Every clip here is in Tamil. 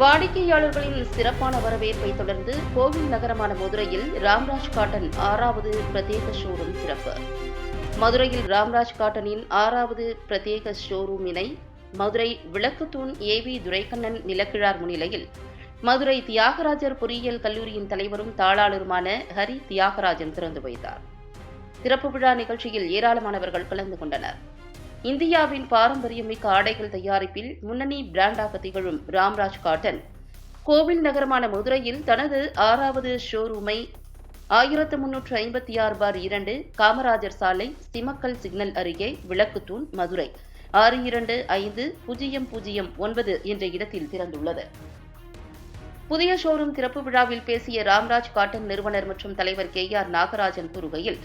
வாடிக்கையாளர்களின் சிறப்பான வரவேற்பை தொடர்ந்து கோவில் நகரமான மதுரையில் ராம்ராஜ் காட்டன் ஆறாவது பிரத்யேக ஷோரூம் திறப்பு. மதுரையில் ராம்ராஜ் காட்டனின் ஆறாவது பிரத்யேக ஷோரூமினை மதுரை விளக்குத்தூண் ஏவி துரைக்கண்ணன் நிலக்கிழார் முன்னிலையில் மதுரை தியாகராஜர் பொறியியல் கல்லூரியின் தலைவரும் தாளாளருமான ஹரி தியாகராஜன் திறந்து வைத்தார். திறப்பு விழா நிகழ்ச்சியில் ஏராளமானவர்கள் கலந்து கொண்டனர். இந்தியாவின் பாரம்பரியமிக்க ஆடைகள் தயாரிப்பில் முன்னணி பிராண்டாக திகழும் ராம்ராஜ் காட்டன். கோவில் நகரமான மதுரையில் தனது ஆறாவது ஷோரூமை ஆயிரத்து முன்னூற்று ஐம்பத்தி ஆறு பார் இரண்டு காமராஜர் சாலை சிமக்கல் சிக்னல் அருகே விளக்குத்தூண் மதுரை. ஆறு இரண்டு ஐந்து பூஜ்ஜியம் பூஜ்ஜியம் ஒன்பது என்ற இடத்தில் திறந்துள்ளது. புதிய ஷோரூம் திறப்பு விழாவில் பேசிய ராம்ராஜ் காட்டன் நிறுவனர் மற்றும் தலைவர் கே ஆர் நாகராஜன் கூறுகையில்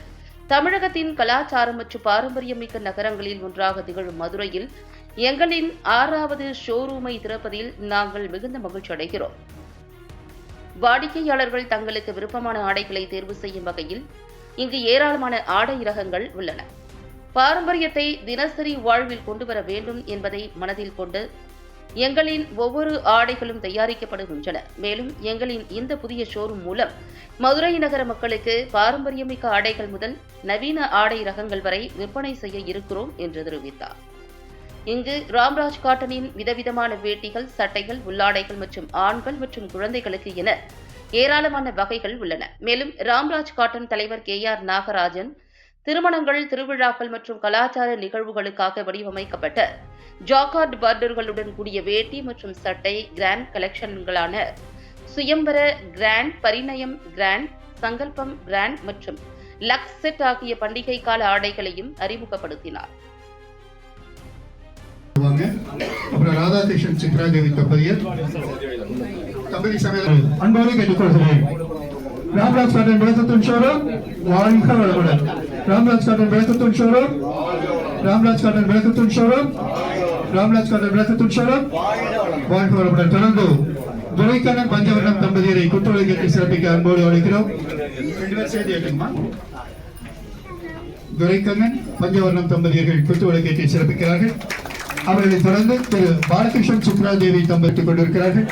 தமிழகத்தின் கலாச்சாரம் மற்றும் பாரம்பரியமிக்க நகரங்களில் ஒன்றாக திகழும் மதுரையில் எங்களின் ஆறாவது ஷோரூமை திறப்பதில் நாங்கள் மிகுந்த மகிழ்ச்சி அடைகிறோம். வாடிக்கையாளர்கள் தங்களுக்கு விருப்பமான ஆடைகளை தேர்வு செய்யும் வகையில் இங்கு ஏராளமான ஆடை ரகங்கள் உள்ளன. பாரம்பரியத்தை தினசரி வாழ்வில் கொண்டு வர வேண்டும் என்பதை மனதில் கொண்டு எங்களின் ஒவ்வொரு ஆடைகளும் தயாரிக்கப்படுகின்றன. மேலும் எங்களின் இந்த புதிய ஷோரூம் மூலம் மதுரை நகர மக்களுக்கு பாரம்பரியமிக்க ஆடைகள் முதல் நவீன ஆடை ரகங்கள் வரை விற்பனை செய்ய இருக்கிறோம் என்று தெரிவித்தார். இங்கு ராம்ராஜ் காட்டனின் விதவிதமான வேட்டிகள் சட்டைகள் உள்ளாடைகள் மற்றும் ஆண்கள் மற்றும் குழந்தைகளுக்கு என ஏராளமான வகைகள் உள்ளன. மேலும் ராம்ராஜ் காட்டன் தலைவர் கே ஆர் நாகராஜன் திருமணங்கள் திருவிழாக்கள் மற்றும் கலாச்சார நிகழ்வுகளுக்காக வடிவமைக்கப்பட்ட ஜாக்கார்ட் பார்டர்களுடன் கூடிய வேட்டி மற்றும் சட்டை grand கலெக்ஷன்களான Suyambara grand Parinayam grand Sankalpam grand மற்றும் லக்ஸ் செட் ஆகிய பண்டிகை கால ஆடைகளையும் அறிமுகப்படுத்தினார். அப்புறம் ராதாகிருஷ்ணன் சித்ராதேவி தம்பதியர். தம்பதி சமையல். கேட்டுக்கொள்கிறேன் ராம்ராஜ் காட்டன் விளக்கத்துன் ஷோரூம் வாழ்க வளமுடன். ராம்ராஜ் காட்டன் விளக்கத்துன் ஷோரூம் ராம்ராஜ் காட்டன் விளக்கத்துன் ஷோரூம் ராம்ராஜ் காட்டன் விளக்கத்துன் ஷோரூம் வாழ்க வளமுடன். தொடர்ந்து துரைக்கண்ணன் பஞ்சவர்ணம் தம்பதியரை குற்றொலை சிறப்பிக்க அன்போடு அழைக்கிறோம். துரைக்கண்ணன் பஞ்சவர்ணம் தம்பதியர்கள் குத்துவிளக்கு ஏற்றி சிறப்பிக்கிறார்கள். அவர்களை தொடர்ந்து திரு பாலகிருஷ்ணன் சுப்ரா தேவி தம்பதித்துக் கொண்டிருக்கிறார்கள்.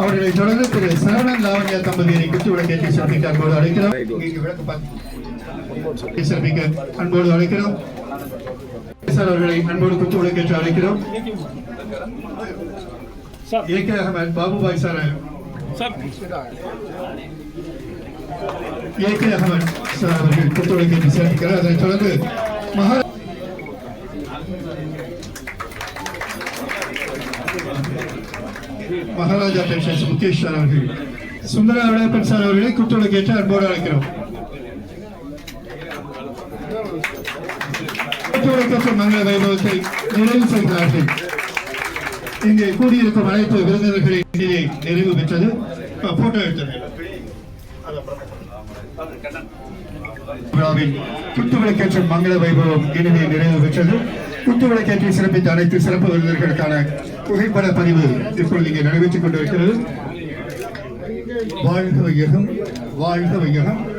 அவர்களை தொடர்ந்து திரு சரவணன் லாவண்யா தம்பதியரை குத்துவிளக்கு ஏற்றி சிறப்பிக்க அன்போடு அழைக்கிறோம். விளக்கு சிறப்பிக்க அன்போடு அழைக்கிறோம். சார் அவர்களை அன்போடு குத்துவிளக்கு ஏற்று அழைக்கிறோம். A K Ahmed Babubhai sir. A K Ahmed sir அவர்கள் குத்துவிளக்கு ஏற்றி சிறப்பிக்கிறார். அதனைத் தொடர்ந்து மகா மகாராஜா பென்ஷன்ஸ் முகேஷ் சார் அவர்கள். சுந்தர விளையாப்பன் சார் அவர்களை குத்துவிளக்கு கேட்டு அன்போடு அழைக்கிறோம். மங்கள வைபவத்தை நிறைவு செய்கிறார்கள். இங்கே கூடியிருக்கும் அனைத்து விருந்தினர்களின் எண்ணிக்கை நிறைவு பெற்றது. போட்டோ எடுத்தது குத்துவிளக்கேற்ற மங்கள வைபவம் இனிமே நிறைவு பெற்றது. குத்துவிளக்கேற்றி சிறப்பித்த அனைத்து சிறப்பு விருந்தினர்களுக்கான புகைப்பட பதிவு இப்பொழுது இங்கே நடைபெற்றுக் கொண்டிருக்கிறது. வாழ்க வையகம் வாழ்க வையகம்.